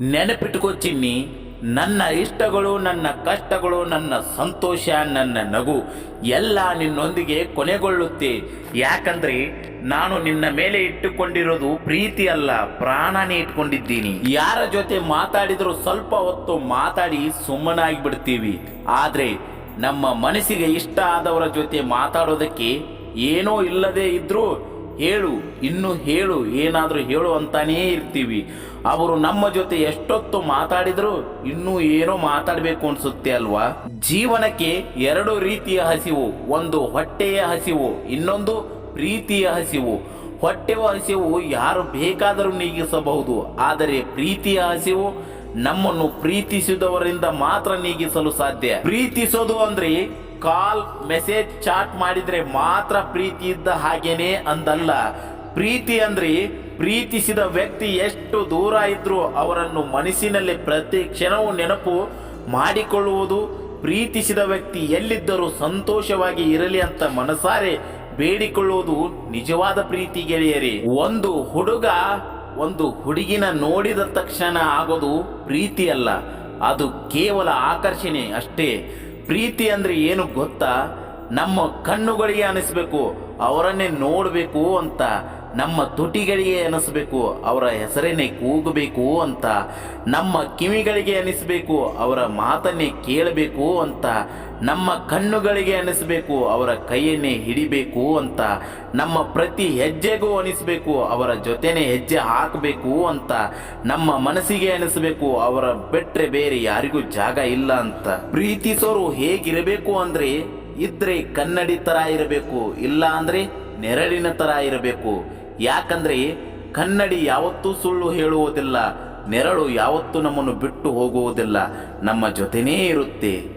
ನೆನಪಿಟ್ಟುಕೋ ಚಿನ್ನಿ, ನನ್ನ ಇಷ್ಟಗಳು, ನನ್ನ ಕಷ್ಟಗಳು, ನನ್ನ ಸಂತೋಷ, ನನ್ನ ನಗು ಎಲ್ಲ ನಿನ್ನೊಂದಿಗೆ ಕೊನೆಗೊಳ್ಳುತ್ತೆ. ಯಾಕಂದ್ರೆ ನಾನು ನಿನ್ನ ಮೇಲೆ ಇಟ್ಟುಕೊಂಡಿರೋದು ಪ್ರೀತಿ ಅಲ್ಲ, ಪ್ರಾಣನೇ ಇಟ್ಕೊಂಡಿದ್ದೀನಿ. ಯಾರ ಜೊತೆ ಮಾತಾಡಿದ್ರು ಸ್ವಲ್ಪ ಹೊತ್ತು ಮಾತಾಡಿ ಸುಮ್ಮನಾಗಿ ಬಿಡ್ತೀವಿ ಆದ್ರೆ ನಮ್ಮ ಮನಸ್ಸಿಗೆ ಇಷ್ಟ ಆದವರ ಜೊತೆ ಮಾತಾಡೋದಕ್ಕೆ ಏನೋ ಇಲ್ಲದೇ ಇದ್ರೂ ಹೇಳು, ಇನ್ನು ಹೇಳು, ಏನಾದರೂ ಹೇಳು ಅಂತಾನೇ ಇರ್ತೀವಿ. ಅವರು ನಮ್ಮ ಜೊತೆ ಎಷ್ಟೊತ್ತು ಮಾತಾಡಿದ್ರು ಇನ್ನೂ ಏನೋ ಮಾತಾಡಬೇಕು ಅನ್ಸುತ್ತೆ ಅಲ್ವಾ? ಜೀವನಕ್ಕೆ ಎರಡು ರೀತಿಯ ಹಸಿವು, ಒಂದು ಹೊಟ್ಟೆಯ ಹಸಿವು, ಇನ್ನೊಂದು ಪ್ರೀತಿಯ ಹಸಿವು. ಹೊಟ್ಟೆಯ ಹಸಿವು ಯಾರು ಬೇಕಾದರೂ ನೀಗಿಸಬಹುದು, ಆದರೆ ಪ್ರೀತಿಯ ಹಸಿವು ನಮ್ಮನ್ನು ಪ್ರೀತಿಸಿದವರಿಂದ ಮಾತ್ರ ನೀಗಿಸಲು ಸಾಧ್ಯ. ಪ್ರೀತಿಸೋದು ಅಂದ್ರೆ ಕಾಲ್ ಮೆಸೇಜ್ ಚಾಟ್ ಮಾಡಿದ್ರೆ ಮಾತ್ರ ಪ್ರೀತಿ ಇದ್ದ ಹಾಗೇನೆ ಅಂದಲ್ಲ. ಪ್ರೀತಿ ಅಂದ್ರೆ ಪ್ರೀತಿಸಿದ ವ್ಯಕ್ತಿ ಎಷ್ಟು ದೂರ ಇದ್ರೂ ಅವರನ್ನು ಮನಸ್ಸಿನಲ್ಲಿ ಪ್ರತಿ ಕ್ಷಣವೂ ನೆನಪು ಮಾಡಿಕೊಳ್ಳುವುದು. ಪ್ರೀತಿಸಿದ ವ್ಯಕ್ತಿ ಎಲ್ಲಿದ್ದರೂ ಸಂತೋಷವಾಗಿ ಇರಲಿ ಅಂತ ಮನಸಾರೆ ಬೇಡಿಕೊಳ್ಳುವುದು ನಿಜವಾದ ಪ್ರೀತಿ ಗೆಳೆಯರಿ. ಒಂದು ಹುಡುಗ ಒಂದು ಹುಡುಗಿನ ನೋಡಿದ ತಕ್ಷಣ ಆಗೋದು ಪ್ರೀತಿ ಅಲ್ಲ ಅದು ಕೇವಲ ಆಕರ್ಷಣೆ ಅಷ್ಟೇ. ಪ್ರೀತಿ ಅಂದ್ರೆ ಏನು ಗೊತ್ತಾ? ನಮ್ಮ ಕಣ್ಣುಗಳಿಗೆ ಅನಿಸ್ಬೇಕು, ಅವರನ್ನೇ ನೋಡಬೇಕು ಅಂತ, ನಮ್ಮ ತುಟಿಗಳಿಗೆ ಅನಿಸ್ಬೇಕು, ಅವರ ಹೆಸರನ್ನೇ ಕೂಗಬೇಕು ಅಂತ, ನಮ್ಮ ಕಿವಿಗಳಿಗೆ ಅನಿಸ್ಬೇಕು, ಅವರ ಮಾತನ್ನೇ ಕೇಳಬೇಕು ಅಂತ, ನಮ್ಮ ಕಣ್ಣುಗಳಿಗೆ ಅನಿಸ್ಬೇಕು, ಅವರ ಕೈಯನ್ನೇ ಹಿಡಿಬೇಕು ಅಂತ, ನಮ್ಮ ಪ್ರತಿ ಹೆಜ್ಜೆಗೂ ಅನಿಸ್ಬೇಕು, ಅವರ ಜೊತೆನೆ ಹೆಜ್ಜೆ ಹಾಕಬೇಕು ಅಂತ, ನಮ್ಮ ಮನಸ್ಸಿಗೆ ಅನಿಸ್ಬೇಕು, ಅವರ ಬಿಟ್ಟರೆ ಬೇರೆ ಯಾರಿಗೂ ಜಾಗ ಇಲ್ಲ ಅಂತ. ಪ್ರೀತಿಸೋರು ಹೇಗಿರಬೇಕು ಅಂದ್ರೆ ಇದ್ರೆ ಕನ್ನಡಿ ತರ ಇರಬೇಕು ಇಲ್ಲ ಅಂದರೆ ನೆರಳಿನ ತರ ಇರಬೇಕು. ಯಾಕಂದ್ರೆ ಕನ್ನಡಿ ಯಾವತ್ತೂ ಸುಳ್ಳು ಹೇಳುವುದಿಲ್ಲ, ನೆರಳು ಯಾವತ್ತೂ ನಮ್ಮನ್ನು ಬಿಟ್ಟು ಹೋಗುವುದಿಲ್ಲ. ನಮ್ಮ ಜೊತೆನೇ ಇರುತ್ತೆ.